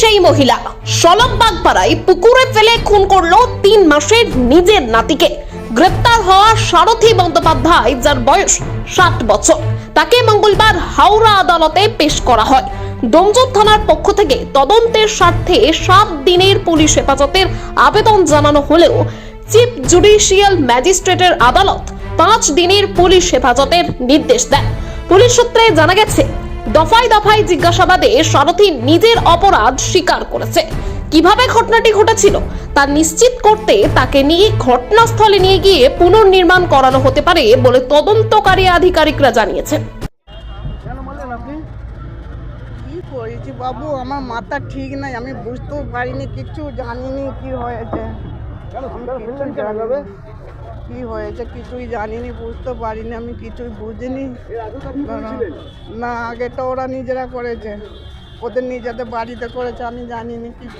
সেই মহিলা। সলব বাগপাড়ায় পুকুরে ফেলে খুন করল তিন মাসের নিজের নাতিকে। গ্রেপ্তার হওয়া সারথী বন্দ্যোপাধ্যায়, যার বয়স ষাট বছর। তাকে মঙ্গলবার হাওড়া আদালতে পেশ করা হয়। ডোমজুর থানার পক্ষ থেকে তদন্তের স্বার্থে সাত দিনের পুলিশ হেফাজতের আবেদন জানানো হলেও চিফ জুডিশিয়াল ম্যাজিস্ট্রেটের আদালত পাঁচ দিনের পুলিশ হেফাজতের নির্দেশ দেয়। পুলিশ সূত্রে জানা গেছে দফায় দফায় জিজ্ঞাসাবাদে সারথী নিজের অপরাধ স্বীকার করেছে। কীভাবে ঘটনাটি ঘটেছিল তা নিশ্চিত করতে তাকে নিয়ে ঘটনাস্থলে নিয়ে গিয়ে পুনর্নির্মাণ করানো হতে পারে বলে তদন্তকারী আধিকারিকরা জানিয়েছেন। করেছি বাবু? আমার মাথা ঠিক নাই আমি বুঝতেও পারিনি কিছু জানিনি কি হয়েছে। কি হয়েছে কিছুই জানিনি, বুঝতে পারিনি, আমি কিছুই বুঝিনি না আগেটা ওরা নিজেরা করেছে ওদের নিজেদের বাড়িতে করেছে, আমি জানিনি কিছু